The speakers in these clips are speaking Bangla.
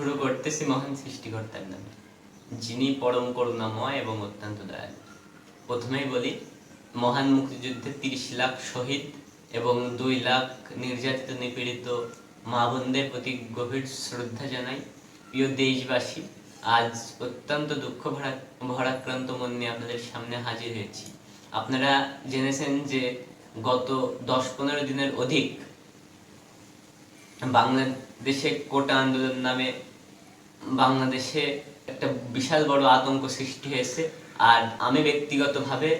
শুরু করতেছি মহান সৃষ্টিকর্তার নামে, যিনি পরম করুণাময় এবং অত্যন্ত দয়ালু। প্রথমেই বলি, মহান মুক্তিযুদ্ধে তিরিশ লাখ শহীদ এবং দুই লাখ নির্যাতিত, নিপীড়িত মা বোনদের প্রতি গভীর শ্রদ্ধা জানাই। প্রিয় দেশবাসী, আজ অত্যন্ত দুঃখ ভরা ভরাক্রান্ত মন নিয়ে আপনাদের সামনে হাজির হয়েছি। আপনারা জেনেছেন যে গত দশ পনেরো দিনের অধিক বাংলাদেশে কোটা আন্দোলন নামে বাংলাদেশে একটা বিশাল বড় আতঙ্ক সৃষ্টি হয়েছে। আর আমি ব্যক্তিগতভাবে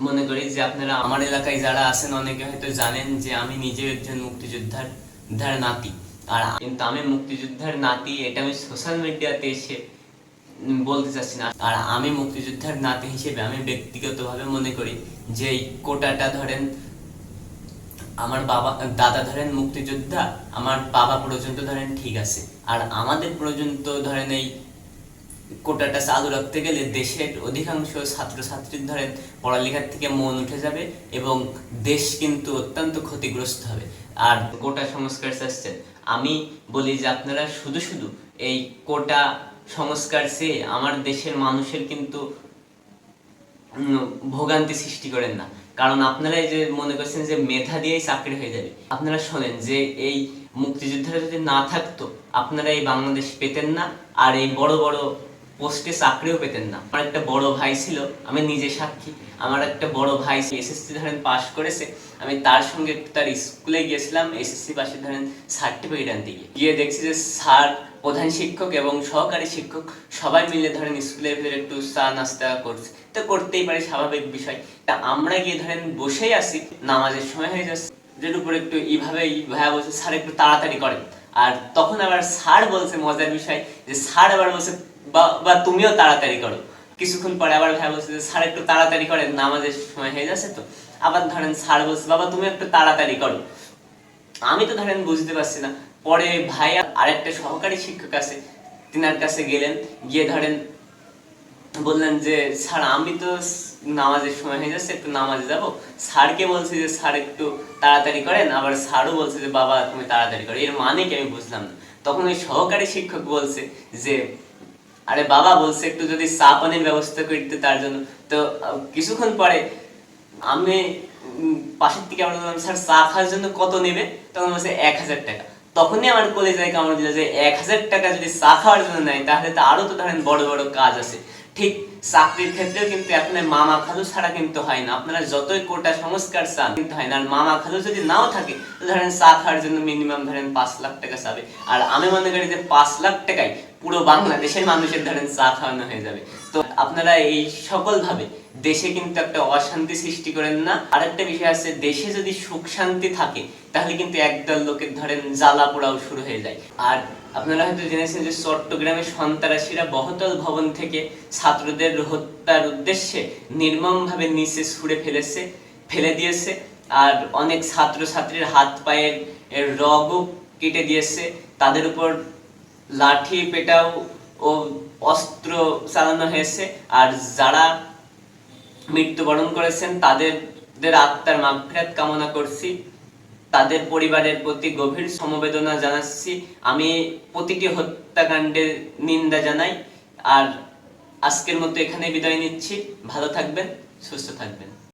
মনে করি যে আপনারা আমার এলাকায় যারা আছেন, অনেকে হয়তো জানেন যে আমি নিজেও একজন মুক্তিযোদ্ধার ধার নাতি। আর কিন্তু আমি মুক্তিযোদ্ধার নাতি, এটা আমি সোশ্যাল মিডিয়াতে এসে বলতে চাচ্ছি না। আর আমি মুক্তিযোদ্ধার নাতি হিসেবে আমি ব্যক্তিগতভাবে মনে করি যে কোটাটা ধরেন আমার বাবা, দাদা ধরেন মুক্তিযোদ্ধা, আমার বাবা পর্যন্ত ধরেন ঠিক আছে। আর আমাদের পর্যন্ত ধরেন এই কোটাটা চালু রাখতে গেলে দেশের অধিকাংশ ছাত্রছাত্রীর ধরেন পড়ালেখার থেকে মন উঠে যাবে এবং দেশ কিন্তু অত্যন্ত ক্ষতিগ্রস্ত হবে। আর কোটা সংস্কার চাচ্ছেন। আমি বলি যে আপনারা শুধু শুধু এই কোটা সংস্কার চেয়ে আমার দেশের মানুষের কিন্তু ভোগান্তি সৃষ্টি করেন না। কারণ আপনারা এই যে মনে করছেন যে মেধা দিয়েই চাকরি হয়ে যাবে। আপনারা শোনেন যে এই মুক্তিযোদ্ধারা যদি না থাকতো, আপনারা এই বাংলাদেশ পেতেন না আর এই বড় বড় পোস্টে চাকরিও পেতেন না। আমার একটা বড় ভাই ছিল, আমি নিজে সাক্ষী। আমার একটা বড় ভাই এসএসসি ধরেন পাশ করেছে, আমি তার সঙ্গে তার স্কুলে গিয়েছিলাম, এসএসসি পাশে ধরেন সার্টিফিকেট আনতে গিয়ে। গিয়ে দেখছি যে স্যার প্রধান শিক্ষক এবং সহকারী শিক্ষক সবাই মিলে ধরেন স্কুলের ভিতরে একটু চা নাস্তা করছে। তো করতেই পারে স্বাভাবিক বিষয়। তা আমরা গিয়ে ধরেন বসেই আছি, নামাজের সময় হয়ে যাচ্ছে। যেটার উপর একটু এইভাবে ভাইয়া বলছে স্যার একটু তাড়াতাড়ি করেন। আর তখন আবার স্যার বলছে মজার বিষয় যে, স্যার আবার বলছে, বা বা তুমিও তাড়াতাড়ি করো। কিছুক্ষণ পরে আবার ভাই বলছে যে, স্যার একটু তাড়াতাড়ি করেন, নামাজের সময় হয়ে যাচ্ছে তো। আবার ধরেন স্যার বলছে, বাবা তুমি একটু তাড়াতাড়ি করো। আমি তো ধরেন বুঝতে পারছি না পরে ভাই আরেকটা সহকারী শিক্ষক আছে, তিনার কাছে গেলেন, গিয়ে ধরেন বললেন যে, স্যার, আমি তো নামাজের সময় হয়ে যাচ্ছে, একটু নামাজে যাব। স্যারকে বলছে যে, স্যার, একটু তাড়াতাড়ি করেন। আবার স্যারও বলছে যে, বাবা, তুমি তাড়াতাড়ি করো। এর মানে কি আমি বুঝলাম না। তখন ওই সহকারী শিক্ষক বলছে যে, আরে বাবা, বলছে একটু যদি চা পানির ব্যবস্থা করতে তার জন্য। তো কিছুক্ষণ পরে আমি পাশের থেকে আমরা বললাম, স্যার, চা খাওয়ার জন্য কত নেবে? তখন বলছে, এক হাজার টাকা। তখনই আমার কলেজে কামড় দিল যে এক হাজার টাকা যদি চা খাওয়ার জন্য নেয়, তাহলে তো আরও তো ধরেন বড় বড় কাজ আছে। ঠিক, চাকরির ক্ষেত্রেও কিন্তু আপনার মামা খালু ছাড়া কিন্তু হয় না। আপনারা যতই কোটা সংস্কার চান, কিন্তু হয় না। আর মামা খালু যদি নাও থাকে ধরেন চা খাওয়ার জন্য মিনিমাম ধরেন পাঁচ লাখ টাকা চাবে। আর আমি মনে করি যে পাঁচ লাখ টাকায় পুরো বাংলাদেশের মানুষের ধরেন চা খাওয়ানো হয়ে যাবে। তো আপনারা এই সকল ভাবে দেশে কিন্তু একটা অশান্তি সৃষ্টি করেন না। আরেকটা বিষয় আছে, দেশে যদি সুখ শান্তি থাকে, তাহলে কিন্তু একদল লোকের ধরেন জ্বালা পোড়াও শুরু হয়ে যায়। আর আপনারা হয়তো জেনেছেন যে চট্টগ্রামে সন্ত্রাসীরা বহতল ভবন থেকে ছাত্রদের হত্যার উদ্দেশ্যে নির্মমভাবে নিচে ছুঁড়ে ফেলেছে, ফেলে দিয়েছে। আর অনেক ছাত্র ছাত্রীর হাত পায়ের রগও কেটে দিয়েছে। তাদের উপর লাঠি পেটাও ও অস্ত্র চালানো হয়েছে আর যারা মৃত্যুবরণ করেছেন, তাদের দের আত্মার মাগফিরাত কামনা করছি। তাদের পরিবারের প্রতি গভীর সমবেদনা জানাচ্ছি। আমি প্রতিটি হত্যাকাণ্ডের নিন্দা জানাই আর আজকের মতো এখানে বিদায় নিচ্ছি। ভালো থাকবেন, সুস্থ থাকবেন।